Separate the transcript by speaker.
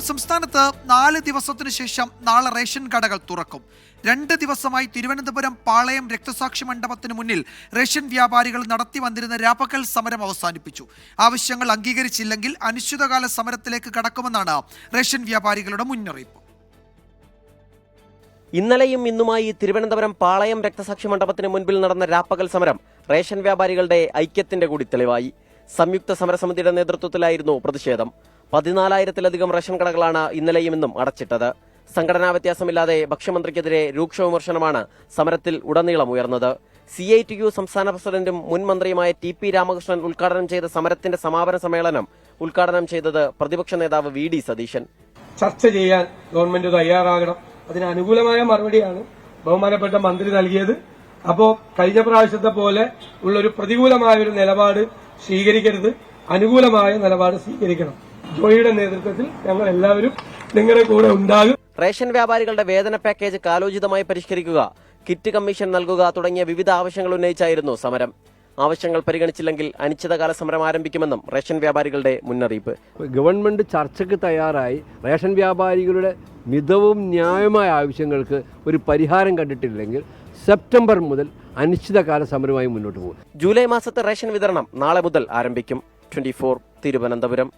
Speaker 1: സംസ്ഥാനത്ത് നാല് ദിവസത്തിനു ശേഷം നാളെ റേഷൻ കടകൾ തുറക്കും. രണ്ട് ദിവസമായി തിരുവനന്തപുരം പാളയം രക്തസാക്ഷി മണ്ഡപത്തിന് മുന്നിൽ റേഷൻ വ്യാപാരികൾ നടത്തി വന്നിരുന്ന രാപ്പകൽ സമരം അവസാനിപ്പിച്ചു. ആവശ്യങ്ങൾ അംഗീകരിച്ചില്ലെങ്കിൽ അനിശ്ചിതകാല സമരത്തിലേക്ക് കടക്കുമെന്നാണ് റേഷൻ വ്യാപാരികളുടെ മുന്നറിയിപ്പ്.
Speaker 2: ഇന്നലെയും ഇന്നുമായി തിരുവനന്തപുരം പാളയം രക്തസാക്ഷി മണ്ഡപത്തിന് മുൻപിൽ നടന്ന രാപ്പകൽ സമരം റേഷൻ വ്യാപാരികളുടെ ഐക്യത്തിന്റെ കൂടി തെളിവായി. സംയുക്ത സമരസമിതിയുടെ നേതൃത്വത്തിലായിരുന്നു പ്രതിഷേധം. പതിനാലായിരത്തിലധികം റേഷൻ കടകളാണ് ഇന്നലെയും ഇന്നും അടച്ചിട്ടത്. സംഘടനാ വ്യത്യാസമില്ലാതെ ഭക്ഷ്യമന്ത്രിക്കെതിരെ രൂക്ഷ വിമർശനമാണ് സമരത്തിൽ ഉടനീളം ഉയർന്നത്. സി ഐ ടി യു സംസ്ഥാന പ്രസിഡന്റും മുൻ മന്ത്രിയുമായ ടി പി രാമകൃഷ്ണൻ ഉദ്ഘാടനം ചെയ്ത സമരത്തിന്റെ സമാപന സമ്മേളനം ഉദ്ഘാടനം ചെയ്തത് പ്രതിപക്ഷ നേതാവ് വി ഡി സതീശൻ.
Speaker 3: ചർച്ച ചെയ്യാൻ ഗവൺമെന്റ് തയ്യാറാകണം. അതിന് അനുകൂലമായ മറുപടിയാണ് ബഹുമാനപ്പെട്ട മന്ത്രി നൽകിയത്. അപ്പോ കഴിഞ്ഞ പ്രാവശ്യത്തെ പോലെ ഉള്ളൊരു പ്രതികൂലമായ ഒരു നിലപാട് സ്വീകരിക്കരുത്. അനുകൂലമായ നിലപാട് സ്വീകരിക്കണം. ജോയിയുടെ നേതൃത്വത്തിൽ ഞങ്ങൾ എല്ലാവരും നിങ്ങളുടെ കൂടെ ഉണ്ടാകും.
Speaker 2: റേഷൻ വ്യാപാരികളുടെ വേതന പാക്കേജ് കാലോചിതമായി പരിഷ്കരിക്കുക കിറ്റ് കമ്മീഷൻ നൽകുക തുടങ്ങിയ വിവിധ ആവശ്യങ്ങൾ ഉന്നയിച്ചായിരുന്നു സമരം. ആവശ്യങ്ങൾ പരിഗണിച്ചില്ലെങ്കിൽ അനിശ്ചിതകാല സമരം ആരംഭിക്കുമെന്നും റേഷൻ വ്യാപാരികളുടെ മുന്നറിയിപ്പ്.
Speaker 4: ഗവൺമെന്റ് ചർച്ചയ്ക്ക് തയ്യാറായി റേഷൻ വ്യാപാരികളുടെ മിതവും ന്യായമായ ആവശ്യങ്ങൾക്ക് ഒരു പരിഹാരം കണ്ടിട്ടില്ലെങ്കിൽ സെപ്റ്റംബർ മുതൽ അനിശ്ചിതകാല സമരമായി മുന്നോട്ട് പോകും.
Speaker 2: ജൂലൈ മാസത്തെ റേഷൻ വിതരണം നാളെ മുതൽ ആരംഭിക്കും. ട്വന്റി തിരുവനന്തപുരം.